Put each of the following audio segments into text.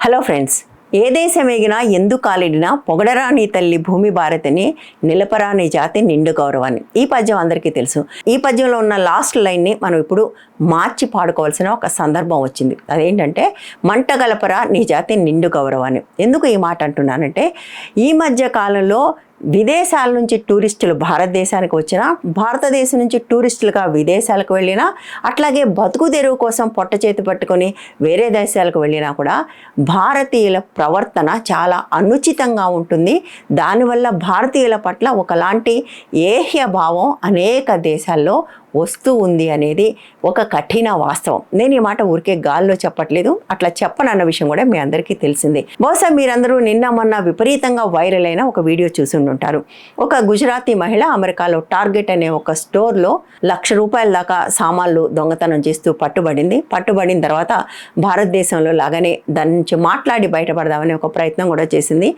Hello friends ఏ దేశమేగినా ఎందు కాలిడినా పొగడరాని తల్లి భూమి భారతిని నిలపరాని జాతి నిండు గౌరవాన్ని. ఈ పద్యం అందరికీ తెలుసు. ఈ పద్యంలో ఉన్న లాస్ట్ లైన్ని మనం ఇప్పుడు మార్చి పాడుకోవాల్సిన ఒక సందర్భం వచ్చింది. అదేంటంటే మంట గలపరా నీ జాతి నిండు గౌరవాన్ని. ఎందుకు ఈ మాట అంటున్నానంటే ఈ మధ్య కాలంలో విదేశాల నుంచి టూరిస్టులు భారతదేశానికి వచ్చినా భారతదేశం నుంచి టూరిస్టులుగా విదేశాలకు వెళ్ళినా అట్లాగే బతుకు తెరువు కోసం పొట్ట చేతి పట్టుకొని వేరే దేశాలకు వెళ్ళినా కూడా భారతీయుల ప్రవర్తన చాలా అనుచితంగా ఉంటుంది. దానివల్ల భారతీయుల పట్ల ఒకలాంటి ఏహ్య భావం అనేక దేశాల్లో వస్తూ ఉంది అనేది ఒక కఠిన వాస్తవం. నేను ఈ మాట ఊరికే గాల్లో చెప్పట్లేదు. అట్లా చెప్పనన్న విషయం కూడా మీ అందరికీ తెలిసిందే. బహుశా మీరందరూ నిన్న మొన్న విపరీతంగా వైరల్ అయిన ఒక వీడియో చూసి ఉంటారు ఒక గుజరాతీ మహిళ అమెరికాలో టార్గెట్ అనే ఒక స్టోర్లో లక్ష రూపాయల దాకా సామాన్లు దొంగతనం చేస్తూ పట్టుబడింది. పట్టుబడిన తర్వాత భారతదేశంలో లాగానే దాని నుంచి మాట్లాడి బయటపడదామనే ఒక ప్రయత్నం కూడా చేసింది.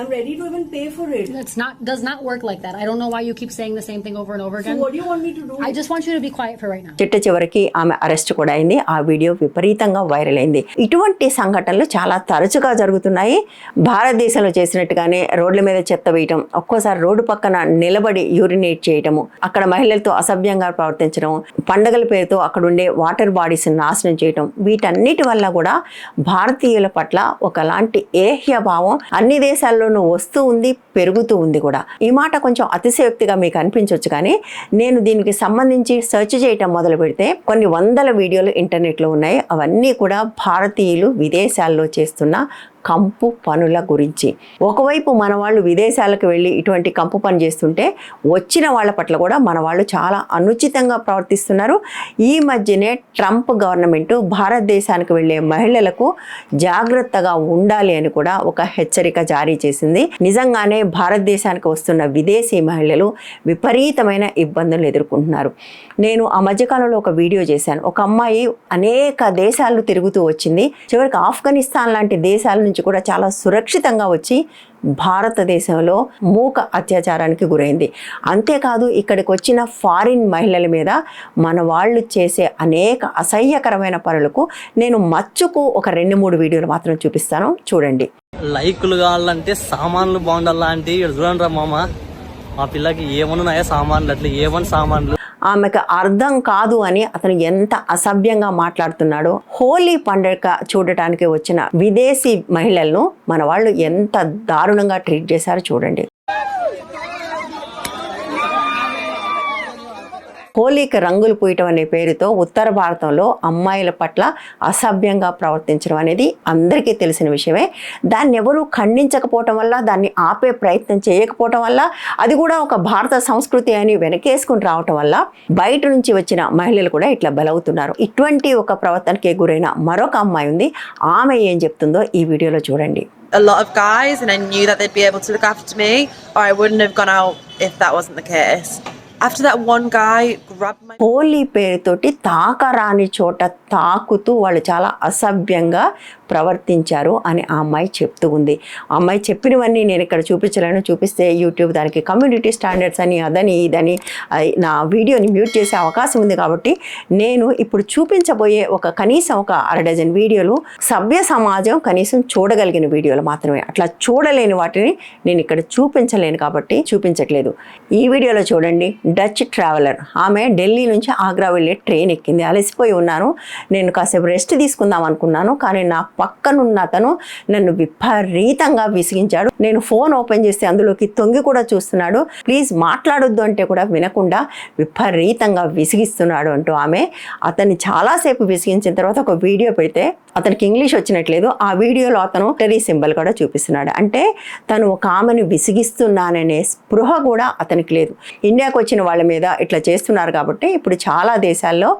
I'm ready to even pay for it. That's not does not work like that. I don't know why you keep saying the same thing over and over So again. what do you want me to do? I just want you to be quiet for right now. చిట్ట చివరికి ఆమె arrest కూడా అయింది ఆ video విపరీతంగా viral అయింది ఇటువంటి సంఘటనలు చాలా తరచుగా జరుగుతున్నాయి భారతదేశంలో చేసినట్టుగానే రోడ్ల మీద చెత్త వేయటం ఒక్కోసారి రోడ్డు పక్కన నిలబడి యూరినేట్ చేయటము అక్కడ మహిళలతో అసభ్యంగా ప్రవర్తించడం పండగల పేరుతో అక్కడ ఉండే వాటర్ బాడీస్ నాశనం చేయటం వీటన్నిటి వల్ల కూడా భారతీయుల పట్ల ఒకలాంటి ఏహ్య భావం అన్ని దేశాల్లోనూ వస్తూ ఉంది పెరుగుతూ ఉంది కూడా. ఈ మాట కొంచెం అతిశయోక్తిగా మీకు అనిపించవచ్చు కానీ నేను దీనికి సంబంధించి సెర్చ్ చేయటం మొదలు పెడితే కొన్ని వందల వీడియోలు ఇంటర్నెట్లో ఉన్నాయి. అవన్నీ కూడా భారతీయులు విదేశాల్లో చేస్తున్న కంపు పనుల గురించి. ఒకవైపు మన వాళ్ళు విదేశాలకు వెళ్ళి ఇటువంటి కంపు పని చేస్తుంటే వచ్చిన వాళ్ళ పట్ల కూడా మన వాళ్ళు చాలా అనుచితంగా ప్రవర్తిస్తున్నారు. ఈ మధ్యనే ట్రంప్ గవర్నమెంట్ భారతదేశానికి వెళ్ళే మహిళలకు జాగ్రత్తగా ఉండాలి అని కూడా ఒక హెచ్చరిక జారీ చేసింది. నిజంగానే భారతదేశానికి వస్తున్న విదేశీ మహిళలు విపరీతమైన ఇబ్బందులు ఎదుర్కొంటున్నారు. నేను ఆ మధ్యకాలంలో ఒక వీడియో చేశాను. ఒక అమ్మాయి అనేక దేశాలు తిరుగుతూ వచ్చింది. చివరికి ఆఫ్ఘనిస్తాన్ లాంటి దేశాలను నుంచి కూడా చాలా సురక్షితంగా వచ్చి భారతదేశంలో మూక అత్యాచారానికి గురైంది. అంతేకాదు ఇక్కడికి వచ్చిన ఫారిన్ మహిళల మీద మన వాళ్ళు చేసే అనేక అసహ్యకరమైన పనులకు నేను మచ్చుకు ఒక రెండు మూడు వీడియోలు మాత్రం చూపిస్తాను. చూడండి. లైకులు కావాలంటే సామాన్లు బాగుండాలంటే ఇక్కడ చూడండి రా మామ. మా పిల్లకి ఏమన్నాయా సామాన్లు అట్లా ఏమని సామాన్లు? ఆమెకు అర్థం కాదు అని అతను ఎంత అసభ్యంగా మాట్లాడుతున్నాడో హోలీ పండుగ చూడటానికి వచ్చిన విదేశీ మహిళలను మన వాళ్ళు ఎంత దారుణంగా ట్రీట్ చేశారో చూడండి. హోలీకి రంగులు పూయటం అనే పేరుతో ఉత్తర భారతంలో అమ్మాయిల పట్ల అసభ్యంగా ప్రవర్తించడం అనేది అందరికీ తెలిసిన విషయమే. దాన్ని ఎవరూ ఖండించకపోవటం వల్ల దాన్ని ఆపే ప్రయత్నం చేయకపోవటం వల్ల అది కూడా ఒక భారత సంస్కృతి అని వెనకేసుకుని రావటం వల్ల బయట నుంచి వచ్చిన మహిళలు కూడా ఇట్లా బలవుతున్నారు. ఇటువంటి ఒక ప్రవర్తనకి గురైన మరొక అమ్మాయి ఉంది. ఆమె ఏం చెప్తుందో ఈ వీడియోలో చూడండి. A lot of guys and I knew that they'd be able to look after me or I wouldn't have gone out if that wasn't the case. After that Holi పేరుతోటి తాకరాని చోట తాకుతూ వాళ్ళు చాలా అసభ్యంగా ప్రవర్తించారు అని ఆ అమ్మాయి చెప్తూ ఉంది. ఆ అమ్మాయి చెప్పినవన్నీ నేను ఇక్కడ చూపించలేను. చూపిస్తే యూట్యూబ్ దానికి కమ్యూనిటీ స్టాండర్డ్స్ అని అదని ఇదని నా వీడియోని మ్యూట్ చేసే అవకాశం ఉంది కాబట్టి నేను ఇప్పుడు చూపించబోయే ఒక కనీసం ఒక అర డజన్ వీడియోలు సభ్య సమాజం కనీసం చూడగలిగిన వీడియోలు మాత్రమే. అట్లా చూడలేని వాటిని నేను ఇక్కడ చూపించలేను కాబట్టి చూపించట్లేదు. ఈ వీడియోలో చూడండి. Dutch traveller. ఆమె ఢిల్లీ నుంచి ఆగ్రా వెళ్ళే ట్రైన్ ఎక్కింది. అలసిపోయి ఉన్నాను. నేను కాసేపు రెస్ట్ తీసుకుందాం అనుకున్నాను. కానీ నా పక్కనున్న అతను నన్ను విపరీతంగా విసిగించాడు. నేను ఫోన్ ఓపెన్ చేస్తే అందులోకి తొంగి కూడా చూస్తున్నాడు. ప్లీజ్ మాట్లాడొద్దు అంటే కూడా వినకుండా విపరీతంగా విసిగిస్తున్నాడు అంటూ ఆమె. అతన్ని చాలాసేపు విసిగించిన తర్వాత ఒక వీడియో పెడితే అతనికి ఇంగ్లీష్ వచ్చినట్లేదు. ఆ వీడియోలో అతను టెరీ సింబల్ కూడా చూపిస్తున్నాడు. అంటే తను ఒక ఆమెను విసిగిస్తున్నాననే స్పృహ కూడా అతనికి లేదు. ఇండియాకు వచ్చిన వాళ్ళ మీద ఇట్లా చేస్తున్నారు కాబట్టి ఇప్పుడు చాలా దేశాల్లో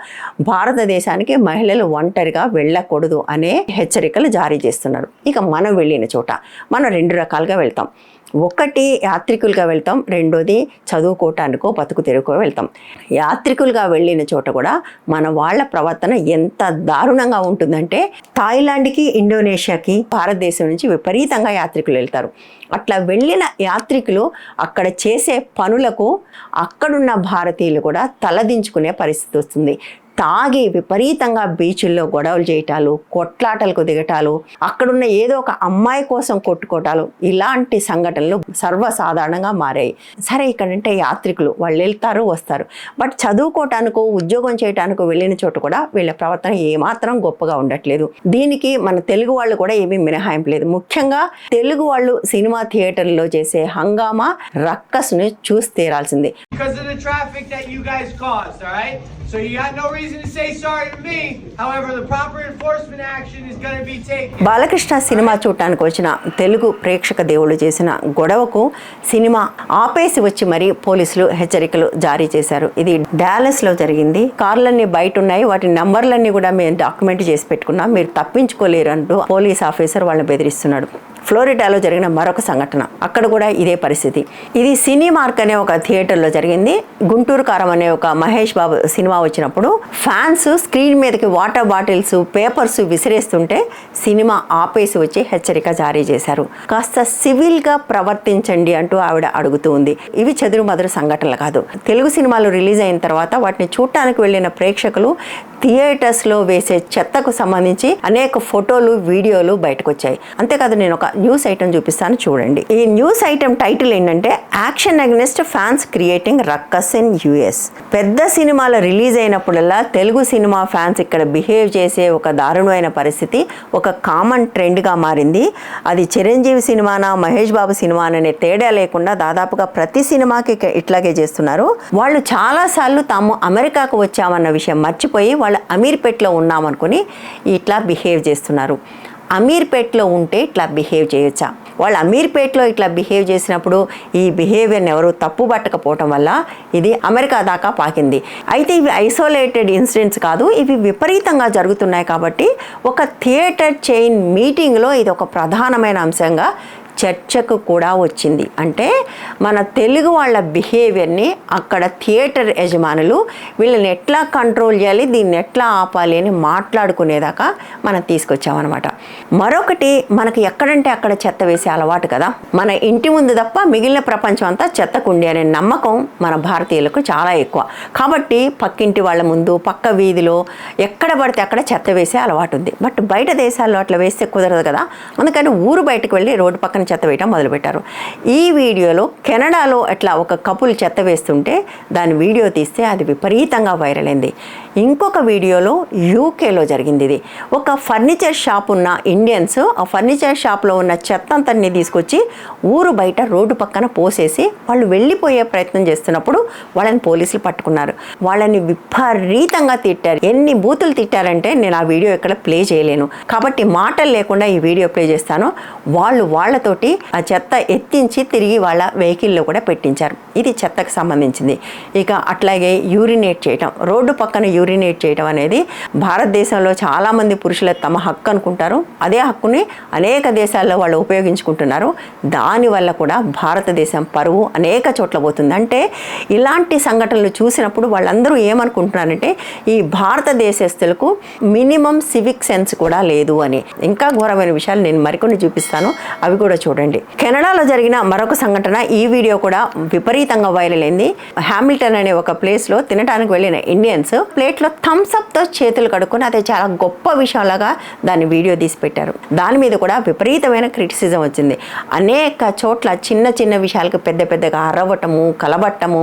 భారతదేశానికి మహిళలు ఒంటరిగా వెళ్ళకూడదు అనే హెచ్చరికలు జారీ చేస్తున్నారు. ఇక మనం వెళ్ళిన చోట మనం రెండు రకాలుగా వెళ్తాం. ఒకటి యాత్రికులుగా వెళ్తాం రెండోది చదువుకోవటానికో బతుకు తెరుకో వెళ్తాం. యాత్రికులుగా వెళ్ళిన చోట కూడా మన వాళ్ళ ప్రవర్తన ఎంత దారుణంగా ఉంటుందంటే థాయిలాండ్కి ఇండోనేషియాకి భారతదేశం నుంచి విపరీతంగా యాత్రికులు వెళ్తారు. అట్లా వెళ్ళిన యాత్రికులు అక్కడ చేసే పనులకు అక్కడున్న భారతీయులు కూడా తలదించుకునే పరిస్థితి వస్తుంది. తాగి విపరీతంగా బీచ్ల్లో గొడవలు చేయటాలు కొట్లాటలకు దిగటాలు అక్కడున్న ఏదో ఒక అమ్మాయి కోసం కొట్టుకోవటాలు ఇలాంటి సంఘటనలు సర్వసాధారణంగా మారాయి. సరే ఇక్కడంటే యాత్రికులు వాళ్ళు వెళ్తారు వస్తారు. బట్ చదువుకోవటానికి ఉద్యోగం చేయటానికి వెళ్ళిన చోట కూడా వీళ్ళ ప్రవర్తన ఏమాత్రం గొప్పగా ఉండట్లేదు. దీనికి మన తెలుగు వాళ్ళు కూడా ఏమీ మినహాయింపు లేదు. ముఖ్యంగా తెలుగు వాళ్ళు సినిమా థియేటర్లో చేసే హంగామా రక్కస్ని చూసి తీరాల్సిందే. Because of the traffic that you guys caused, all right? So you got no reason Balakrishna cinema చూడటానికి వచ్చిన తెలుగు ప్రేక్షక దేవుడు చేసిన గొడవకు సినిమా ఆపేసి వచ్చి మరీ పోలీసులు హెచ్చరికలు జారీ చేశారు. ఇది డాలస్లో జరిగింది. కార్లన్నీ బయట ఉన్నాయి వాటి నంబర్లన్నీ కూడా మేము డాక్యుమెంట్ చేసి పెట్టుకున్నాం. మీరు తప్పించుకోలేరు అంటూ పోలీస్ ఆఫీసర్ వాళ్ళని బెదిరిస్తున్నాడు. ఫ్లోరిడాలో జరిగిన మరొక సంఘటన. అక్కడ కూడా ఇదే పరిస్థితి. ఇది సినీ మార్క్ అనే ఒక థియేటర్లో జరిగింది. గుంటూరు కారం అనే ఒక మహేష్ బాబు సినిమా వచ్చినప్పుడు ఫ్యాన్స్ స్క్రీన్ మీదకి వాటర్ బాటిల్స్ పేపర్స్ విసిరేస్తుంటే సినిమా ఆపేసి వచ్చి హెచ్చరిక జారీ చేశారు. కాస్త సివిల్గా ప్రవర్తించండి అంటూ ఆవిడ అడుగుతూ ఉంది. ఇవి చెదురు మదురు సంఘటనలు కాదు. తెలుగు సినిమాలు రిలీజ్ అయిన తర్వాత వాటిని చూడటానికి వెళ్ళిన ప్రేక్షకులు థియేటర్స్లో వేసే చెత్తకు సంబంధించి అనేక ఫోటోలు వీడియోలు బయటకు వచ్చాయి అంతేకాదు నేను ఒక న్యూస్ ఐటమ్ చూపిస్తాను చూడండి. ఈ న్యూస్ ఐటమ్ టైటిల్ ఏంటంటే action against fans creating ruckus in US. పెద్ద సినిమాలు రిలీజ్ అయినప్పుడల్లా తెలుగు సినిమా ఫ్యాన్స్ ఇక్కడ బిహేవ్ చేసే ఒక దారుణమైన పరిస్థితి ఒక కామన్ ట్రెండ్గా మారింది. అది చిరంజీవి సినిమానా మహేష్ బాబు సినిమా అనే తేడా లేకుండా దాదాపుగా ప్రతి సినిమాకి ఇట్లాగే చేస్తున్నారు. వాళ్ళు చాలాసార్లు తాము అమెరికాకు వచ్చామన్న విషయం మర్చిపోయి వాళ్ళు అమీర్పేట్లో ఉన్నామనుకుని ఇట్లా బిహేవ్ చేస్తున్నారు. అమీర్పేట్లో ఉంటే ఇట్లా బిహేవ్ చేయొచ్చా? వాళ్ళు అమీర్పేట్లో ఇట్లా బిహేవ్ చేసినప్పుడు ఈ బిహేవియర్ని ఎవరు తప్పు పట్టకపోవటం వల్ల ఇది అమెరికా దాకా పాకింది. అయితే ఇవి ఐసోలేటెడ్ ఇన్సిడెంట్స్ కాదు ఇవి విపరీతంగా జరుగుతున్నాయి కాబట్టి ఒక థియేటర్ చైన్ మీటింగ్లో ఇది ఒక ప్రధానమైన అంశంగా చర్చకు కూడా వచ్చింది. అంటే మన తెలుగు వాళ్ళ బిహేవియర్ని అక్కడ థియేటర్ యజమానులు వీళ్ళని ఎట్లా కంట్రోల్ చేయాలి దీన్ని ఎట్లా ఆపాలి అని మాట్లాడుకునేదాకా మనం తీసుకొచ్చామన్నమాట. మరొకటి మనకి ఎక్కడంటే అక్కడ చెత్త వేసే అలవాటు కదా. మన ఇంటి ముందు తప్ప మిగిలిన ప్రపంచం అంతా చెత్త కుండి అనే నమ్మకం మన భారతీయులకు చాలా ఎక్కువ. కాబట్టి పక్కింటి వాళ్ళ ముందు పక్క వీధిలో ఎక్కడ పడితే అక్కడ చెత్త వేసే అలవాటు ఉంది. బట్ బయట దేశాల్లో అట్లా వేస్తే కుదరదు కదా. అందుకని ఊరు బయటకు వెళ్ళి రోడ్డు పక్కన చెత్త వేయటం మొదలుపెట్టారు. ఈ వీడియోలో కెనడాలో అట్లా ఒక కపుల్ చెత్త వేస్తుంటే దాని వీడియో తీస్తే అది విపరీతంగా వైరల్ అయింది. ఇంకొక వీడియోలో యూకేలో జరిగింది ఇది. ఒక ఫర్నిచర్ షాప్ ఉన్న ఇండియన్స్ ఆ ఫర్నిచర్ షాప్లో ఉన్న చెత్త అంతని తీసుకొచ్చి ఊరు బయట రోడ్డు పక్కన పోసేసి వాళ్ళు వెళ్ళిపోయే ప్రయత్నం చేస్తున్నప్పుడు వాళ్ళని పోలీసులు పట్టుకున్నారు. వాళ్ళని విపరీతంగా తిట్టారు. ఎన్ని బూతులు తిట్టారంటే నేను ఆ వీడియో ఇక్కడ ప్లే చేయలేను. కాబట్టి మాటలు లేకుండా ఈ వీడియో ప్లే చేస్తాను. వాళ్ళు వాళ్ళతో తోటి ఆ చెత్త ఎత్తించి తిరిగి వాళ్ళ వెహికల్లో కూడా పెట్టించారు. ఇది చెత్తకు సంబంధించింది. ఇక అట్లాగే యూరినేట్ చేయటం రోడ్డు పక్కన యూరినేట్ చేయటం అనేది భారతదేశంలో చాలామంది పురుషులు తమ హక్కు అనుకుంటారు. అదే హక్కుని అనేక దేశాల్లో వాళ్ళు ఉపయోగించుకుంటున్నారు. దానివల్ల కూడా భారతదేశం పరువు అనేక చోట్ల పోతుంది. అంటే ఇలాంటి సంఘటనలు చూసినప్పుడు వాళ్ళందరూ ఏమనుకుంటున్నారంటే ఈ భారతదేశస్తులకు మినిమం సివిక్ సెన్స్ కూడా లేదు అని. ఇంకా ఘోరమైన విషయాలు నేను మరికొన్ని చూపిస్తాను. అవి కూడా చూడండి. కెనడాలో జరిగిన మరొక సంఘటన ఈ వీడియో కూడా విపరీతంగా వైరల్ అయింది. హ్యామిల్టన్ అనే ఒక ప్లేస్లో తినడానికి వెళ్ళిన ఇండియన్స్ ప్లేట్లో థమ్స్ అప్తో చేతులు కడుక్కుని అదే చాలా గొప్ప విషయంలాగా దాన్ని వీడియో తీసి పెట్టారు దాని మీద కూడా విపరీతమైన క్రిటిసిజం వచ్చింది. అనేక చోట్ల చిన్న చిన్న విషయాలకు పెద్ద పెద్దగా అరవటము కలబట్టము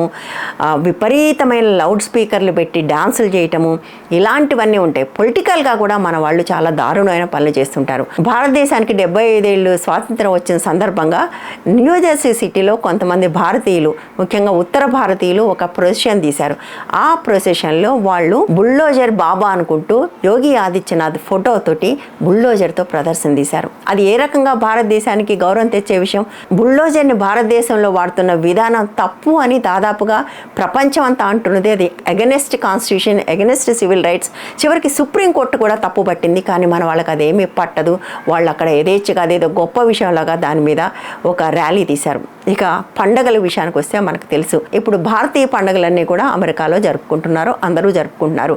విపరీతమైన లౌడ్ స్పీకర్లు పెట్టి డాన్సులు చేయటము ఇలాంటివన్నీ ఉంటాయి పొలిటికల్గా కూడా మన వాళ్ళు చాలా దారుణమైన పనులు చేస్తుంటారు. భారతదేశానికి డెబ్బై ఐదేళ్ళు స్వాతంత్రం వచ్చిన సందర్భంగా న్యూజెర్సీ సిటీలో కొంతమంది భారతీయులు ముఖ్యంగా ఉత్తర భారతీయులు ఒక ప్రొసెషన్ తీశారు. ఆ ప్రొసెషన్లో వాళ్ళు బుల్డోజర్ బాబా అనుకుంటూ యోగి ఆదిత్యనాథ్ ఫోటోతోటి బుల్డోజర్తో ప్రదర్శన తీశారు. అది ఏ రకంగా భారతదేశానికి గౌరవం తెచ్చే విషయం? బుల్డోజర్ని భారతదేశంలో వాడుతున్న విధానం తప్పు అని దాదాపుగా ప్రపంచం అంతా అంటున్నది. అది against constitution against civil rights చివరికి సుప్రీంకోర్టు కూడా తప్పు పట్టింది కానీ మన వాళ్ళకి అదేమీ పట్టదు. వాళ్ళు అక్కడ యథేచ్ఛగా అదేదో గొప్ప విషయంలాగా దాని మీద ఒక ర్యాలీ తీశారు. ఇక పండగల విషయానికి వస్తే మనకు తెలుసు. ఇప్పుడు భారతీయ పండగలన్నీ కూడా అమెరికాలో జరుపుకుంటున్నారు. అందరూ జరుపుకుంటున్నారు.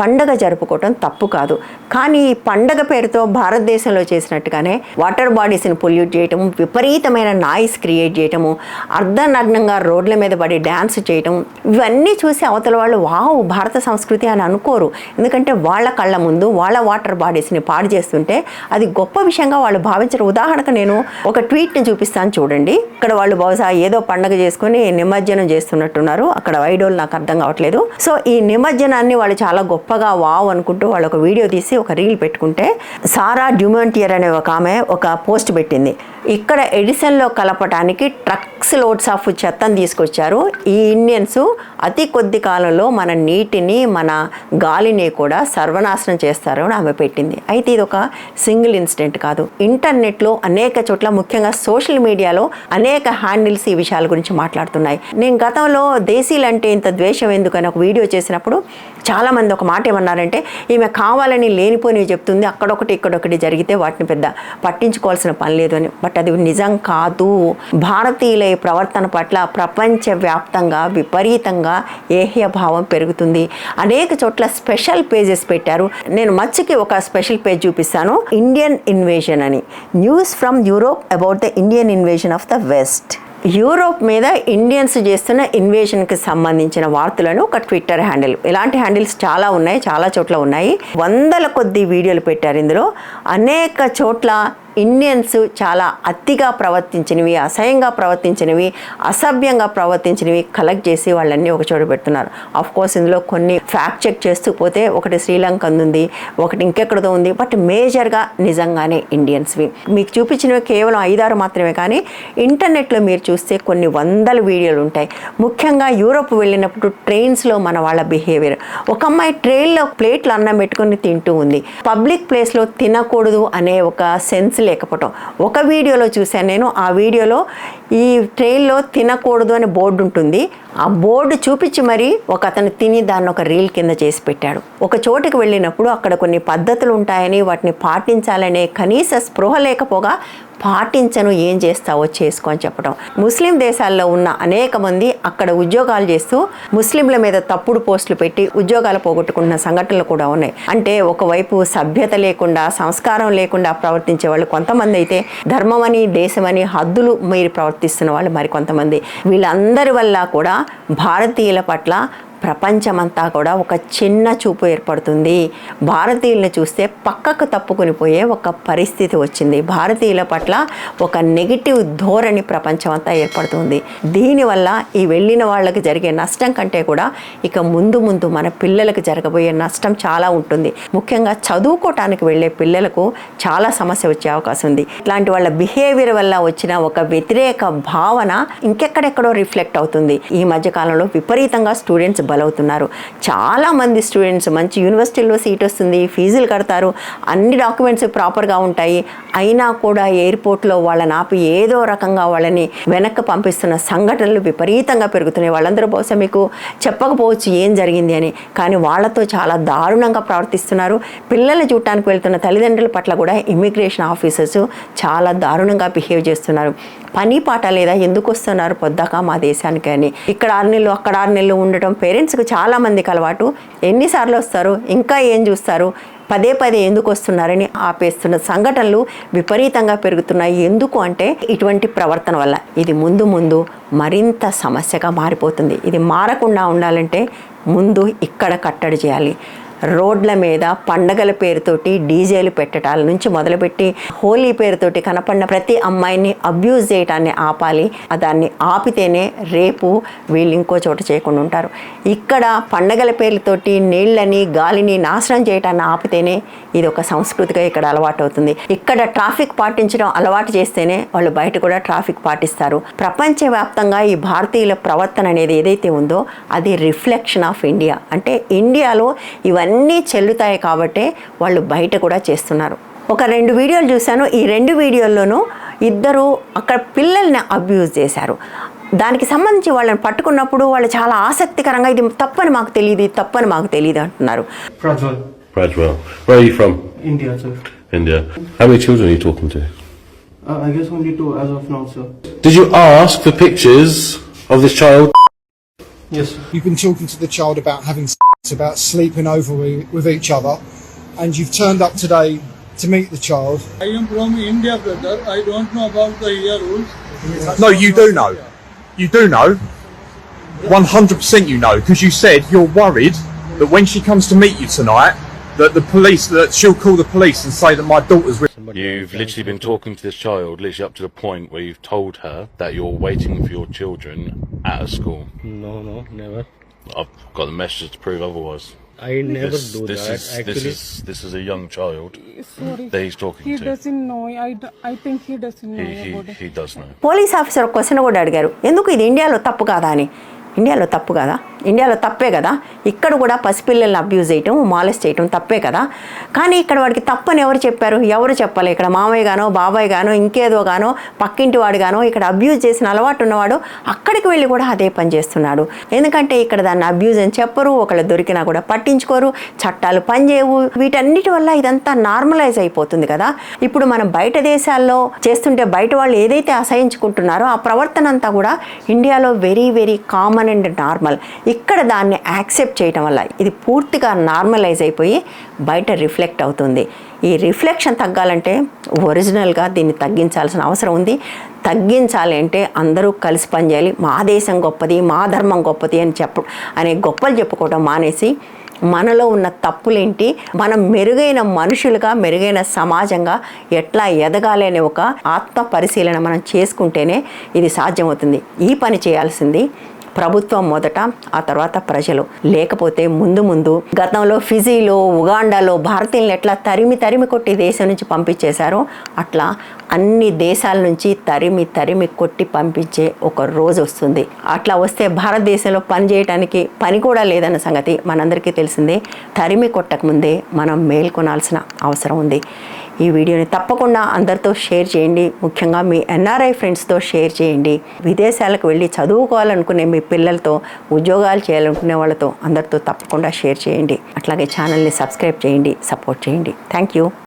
పండగ జరుపుకోవటం తప్పు కాదు. కానీ ఈ పండగ పేరుతో భారతదేశంలో చేసినట్టుగానే వాటర్ బాడీస్ని పొల్యూట్ చేయటం విపరీతమైన నాయిస్ క్రియేట్ చేయటము అర్ధనగ్నంగా రోడ్ల మీద పడి డ్యాన్స్ చేయటం ఇవన్నీ చూసి అవతల వాళ్ళు వావ్ భారత సంస్కృతి అని అనుకోరు. ఎందుకంటే వాళ్ళ కళ్ళ ముందు వాళ్ళ వాటర్ బాడీస్ని పాడు చేస్తుంటే అది గొప్ప విషయంగా వాళ్ళు భావించరు. ఉదాహరణకు నేను ఒక ట్వీట్ని చూపిస్తాను చూడండి. ఇక్కడ వాళ్ళు బహుశా ఏదో పండగ చేసుకుని నిమజ్జనం చేస్తున్నట్టున్నారు. అక్కడ ఐడోల్ నాకు అర్థం కావట్లేదు. సో ఈ నిమజ్జనాన్ని వాళ్ళు చాలా గొప్పగా వావ్ అనుకుంటూ వాళ్ళు ఒక వీడియో తీసి ఒక రీల్ పెట్టుకుంటే సారా డ్యూమంటియర్ అనే ఒక ఆమె ఒక పోస్ట్ పెట్టింది. ఇక్కడ ఎడిసన్లో కలపటానికి ట్రక్ సిక్స్ లోడ్స్ ఆఫ్ చెత్తను తీసుకొచ్చారు. ఈ ఇండియన్స్ అతి కొద్ది కాలంలో మన నీటిని మన గాలిని కూడా సర్వనాశనం చేస్తారు అని ఆమె పెట్టింది. అయితే ఇది ఒక సింగిల్ ఇన్సిడెంట్ కాదు. ఇంటర్నెట్లో అనేక చోట్ల ముఖ్యంగా సోషల్ మీడియాలో అనేక హ్యాండిల్స్ ఈ విషయాల గురించి మాట్లాడుతున్నాయి. నేను గతంలో దేశీయులంటే ఇంత ద్వేషం ఎందుకని ఒక వీడియో చేసినప్పుడు చాలామంది ఒక మాట ఏమన్నారంటే ఈమె కావాలని లేనిపోని చెప్తుంది. అక్కడొకటి ఇక్కడొకటి జరిగితే వాటిని పెద్ద పట్టించుకోవాల్సిన పని లేదు అని. బట్ అది నిజం కాదు. భారతీయుల ప్రవర్తన పట్ల ప్రపంచవ్యాప్తంగా విపరీతంగా ఏహ్యభావం పెరుగుతుంది. అనేక చోట్ల స్పెషల్ పేజెస్ పెట్టారు. నేను మచ్చికి ఒక స్పెషల్ పేజ్ చూపిస్తాను. ఇండియన్ ఇన్వేషన్ అని. News from Europe about the Indian invasion of the west. Europe మీద ఇండియన్స్ చేస్తున్న ఇన్వేషన్కి సంబంధించిన వార్తలను ఒక ట్విట్టర్ హ్యాండిల్. ఇలాంటి హ్యాండిల్స్ చాలా ఉన్నాయి చాలా చోట్ల ఉన్నాయి. వందల కొద్ది వీడియోలు పెట్టారు ఇందులో. అనేక చోట్ల ఇండియన్స్ చాలా అతిగా ప్రవర్తించినవి అసహ్యంగా ప్రవర్తించినవి అసభ్యంగా ప్రవర్తించినవి కలెక్ట్ చేసి వాళ్ళన్నీ ఒక చోట పెడుతున్నారు. ఆఫ్ కోర్స్ ఇందులో కొన్ని ఫ్యాక్ట్ చెక్ చేస్తూ పోతే ఒకటి శ్రీలంక ఉంది ఒకటి ఇంకెక్కడదో ఉంది బట్ మేజర్గా నిజంగానే ఇండియన్స్వి మీకు చూపించినవి కేవలం ఐదారు మాత్రమే కానీ ఇంటర్నెట్లో మీరు చూస్తే కొన్ని వందల వీడియోలు ఉంటాయి. ముఖ్యంగా యూరోప్ వెళ్ళినప్పుడు ట్రైన్స్లో మన వాళ్ళ బిహేవియర్ ఒక అమ్మాయి ట్రైన్లో ప్లేట్లు అన్నం పెట్టుకొని తింటూ ఉంది. పబ్లిక్ ప్లేస్లో తినకూడదు అనే ఒక సెన్స్ లేకపోవటం. ఒక వీడియోలో చూశాను నేను ఆ వీడియోలో ఈ ట్రైన్లో తినకూడదు అనే బోర్డు ఉంటుంది. ఆ బోర్డు చూపించి మరీ ఒక అతను తిని దాన్ని ఒక రీల్ కింద చేసి పెట్టాడు. ఒక చోటుకి వెళ్ళినప్పుడు అక్కడ కొన్ని పద్ధతులు ఉంటాయని వాటిని పాటించాలనే కనీస స్పృహ లేకపోగా పాటించను ఏం చేస్తావో చేసుకో అని చెప్పడం ముస్లిం దేశాల్లో ఉన్న అనేక మంది అక్కడ ఉద్యోగాలు చేస్తూ ముస్లింల మీద తప్పుడు పోస్టులు పెట్టి ఉద్యోగాలు పోగొట్టుకుంటున్న సంఘటనలు కూడా ఉన్నాయి. అంటే ఒకవైపు సభ్యత లేకుండా సంస్కారం లేకుండా ప్రవర్తించే వాళ్ళు కొంతమంది అయితే ధర్మమని దేశమని హద్దులు మీరు ప్రవర్తిస్తున్న వాళ్ళు మరి కొంతమంది. వీళ్ళందరి వల్ల కూడా భారతీయుల పట్ల ప్రపంచమంతా కూడా ఒక చిన్న చూపు ఏర్పడుతుంది. భారతీయులను చూస్తే పక్కకు తప్పుకొని పోయే ఒక పరిస్థితి వచ్చింది. భారతీయుల పట్ల ఒక నెగిటివ్ ధోరణి ప్రపంచం అంతా ఏర్పడుతుంది. దీనివల్ల ఈ వెళ్ళిన వాళ్ళకి జరిగే నష్టం కంటే కూడా ఇక ముందు ముందు మన పిల్లలకు జరగబోయే నష్టం చాలా ఉంటుంది. ముఖ్యంగా చదువుకోవటానికి వెళ్ళే పిల్లలకు చాలా సమస్య వచ్చే అవకాశం ఉంది. ఇట్లాంటి వాళ్ళ బిహేవియర్ వల్ల వచ్చిన ఒక వ్యతిరేక భావన ఇంకెక్కడెక్కడో రిఫ్లెక్ట్ అవుతుంది. ఈ మధ్యకాలంలో విపరీతంగా స్టూడెంట్స్ బలవుతున్నారు. చాలామంది స్టూడెంట్స్ మంచి యూనివర్సిటీలో సీట్ వస్తుంది ఫీజులు కడతారు అన్ని డాక్యుమెంట్స్ ప్రాపర్గా ఉంటాయి. అయినా కూడా ఎయిర్పోర్ట్లో వాళ్ళని ఆపి ఏదో రకంగా వాళ్ళని వెనక్కి పంపిస్తున్న సంఘటనలు విపరీతంగా పెరుగుతున్నాయి. వాళ్ళందరూ బహుశా మీకు చెప్పకపోవచ్చు ఏం జరిగింది అని. కానీ వాళ్ళతో చాలా దారుణంగా ప్రవర్తిస్తున్నారు. పిల్లల్ని చూడటానికి వెళ్తున్న తల్లిదండ్రుల పట్ల కూడా ఇమిగ్రేషన్ ఆఫీసర్స్ చాలా దారుణంగా బిహేవ్ చేస్తున్నారు. పని పాట లేదా ఎందుకు వస్తున్నారు? పొద్దాక మా దేశానికి అని. ఇక్కడ ఆరు నెలలు అక్కడ ఆరు నెలలు ఉండటం పేరెంట్స్కి చాలామందికి అలవాటు. ఎన్నిసార్లు వస్తారు? ఇంకా ఏం చూస్తారు? పదే పదే ఎందుకు వస్తున్నారని ఆపేస్తున్న సంఘటనలు విపరీతంగా పెరుగుతున్నాయి. ఎందుకు అంటే ఇటువంటి ప్రవర్తన వల్ల. ఇది ముందు ముందు మరింత సమస్యగా మారిపోతుంది. ఇది మారకుండా ఉండాలంటే ముందు ఇక్కడ కట్టడి చేయాలి. రోడ్ల మీద పండగల పేరుతోటి డీజేలు పెట్టడాల నుంచి మొదలుపెట్టి హోలీ పేరుతోటి కనపడిన ప్రతి అమ్మాయిని అబ్యూజ్ చేయటాన్ని ఆపాలి. దాన్ని ఆపితేనే రేపు వీళ్ళు ఇంకో చోట చేయకుండా ఉంటారు. ఇక్కడ పండగల పేర్లతోటి నీళ్ళని గాలిని నాశనం చేయటాన్ని ఆపితేనే ఇది ఒక సంస్కృతిగా ఇక్కడ అలవాటు అవుతుంది ఇక్కడ ట్రాఫిక్ పాటించడం అలవాటు చేస్తేనే వాళ్ళు బయట కూడా ట్రాఫిక్ పాటిస్తారు. ప్రపంచవ్యాప్తంగా ఈ భారతీయుల ప్రవర్తన అనేది ఏదైతే ఉందో అది రిఫ్లెక్షన్ ఆఫ్ ఇండియా. అంటే ఇండియాలో ఇవన్నీ అన్నీ చెల్లుతాయి కాబట్టే వాళ్ళు బయట కూడా చేస్తున్నారు. ఒక రెండు వీడియోలు చూశాను. ఈ రెండు వీడియోల్లోనూ ఇద్దరు అక్కడ పిల్లల్ని అబ్యూజ్ చేశారు. దానికి సంబంధించి వాళ్ళని పట్టుకున్నప్పుడు వాళ్ళు చాలా ఆసక్తికరంగా ఇది తప్పని మాకు తెలియదు తప్పని మాకు తెలియదు అంటున్నారు. Sex, about sleeping over wi- with each other, and you've turned up today to meet the child. I am from India, brother. I don't know about the here rules. No, you do know. You do know. 100% you know, because you said you're worried that when she comes to meet you tonight, that the police, that she'll call the police and say that my daughter's with You've literally been talking to this child, literally up to the point where you've told her that you're waiting for your children at a school. No, no, never. I've got the message to prove otherwise. I never This, do this that. is Actually, this is this is a young child Sorry. that he's talking He to. doesn't know. I, d- I think he doesn't know He, about he, it. he does know. Police officer ఒక question కూడా అడిగారు ఎందుకు ఇది ఇండియాలో తప్పు కాదా అని ఇండియాలో తప్పు కదా? ఇండియాలో తప్పే కదా? ఇక్కడ కూడా పసిపిల్లల్ని అబ్యూజ్ చేయటం మాలెస్ట్ చేయటం తప్పే కదా? కానీ ఇక్కడ వాడికి తప్పని ఎవరు చెప్పారు? ఎవరు చెప్పాలి? ఇక్కడ మామయ్య గానో బాబాయ్ గానో ఇంకేదో గానో పక్కింటి వాడు గానో ఇక్కడ అబ్యూజ్ చేసిన అలవాటు ఉన్నవాడు అక్కడికి వెళ్ళి కూడా అదే పని చేస్తున్నాడు. ఎందుకంటే ఇక్కడ దాన్ని అబ్యూజ్ అని చెప్పరు ఒకళ్ళు దొరికినా కూడా పట్టించుకోరు చట్టాలు పనిచేయవు. వీటన్నిటి వల్ల ఇదంతా నార్మలైజ్ అయిపోతుంది కదా? ఇప్పుడు మనం బయట దేశాల్లో చేస్తుంటే బయట వాళ్ళు ఏదైతే అసహించుకుంటున్నారో ఆ ప్రవర్తన అంతా కూడా ఇండియాలో very very common and normal ఇక్కడ దాన్ని యాక్సెప్ట్ చేయటం వల్ల ఇది పూర్తిగా నార్మలైజ్ అయిపోయి బయట రిఫ్లెక్ట్ అవుతుంది. ఈ రిఫ్లెక్షన్ తగ్గాలంటే ఒరిజినల్గా దీన్ని తగ్గించాల్సిన అవసరం ఉంది. తగ్గించాలి అంటే అందరూ కలిసి పనిచేయాలి మా దేశం గొప్పది మా ధర్మం గొప్పది అని చెప్ప అనే గొప్పలు చెప్పుకోవడం మానేసి మనలో ఉన్న తప్పులేంటి? మనం మెరుగైన మనుషులుగా మెరుగైన సమాజంగా ఎట్లా ఎదగాలి అనే ఒక ఆత్మ పరిశీలన మనం చేసుకుంటేనే ఇది సాధ్యమవుతుంది. ఈ పని చేయాల్సింది ప్రభుత్వం మొదట ఆ తర్వాత ప్రజలు. లేకపోతే ముందు ముందు గతంలో ఫిజీలో ఉగాండాలో భారతీయులను ఎట్లా తరిమి తరిమి కొట్టి దేశం నుంచి పంపించేశారో అట్లా అన్ని దేశాల నుంచి తరిమి తరిమి కొట్టి పంపించే ఒక రోజు వస్తుంది. అట్లా వస్తే భారతదేశంలో పని చేయడానికి పని కూడా లేదన్న సంగతి మనందరికీ తెలిసిందే. తరిమి కొట్టక ముందే మనం మేల్కొనాల్సిన అవసరం ఉంది. ఈ వీడియోని తప్పకుండా అందరితో షేర్ చేయండి. ముఖ్యంగా మీ ఎన్ఆర్ఐ ఫ్రెండ్స్తో షేర్ చేయండి. విదేశాలకు వెళ్ళి చదువుకోవాలనుకునే మీ పిల్లలతో ఉద్యోగాలు చేయాలనుకునే వాళ్ళతో అందరితో తప్పకుండా షేర్ చేయండి. అట్లాగే ఛానల్ని సబ్స్క్రైబ్ చేయండి సపోర్ట్ చేయండి. Thank you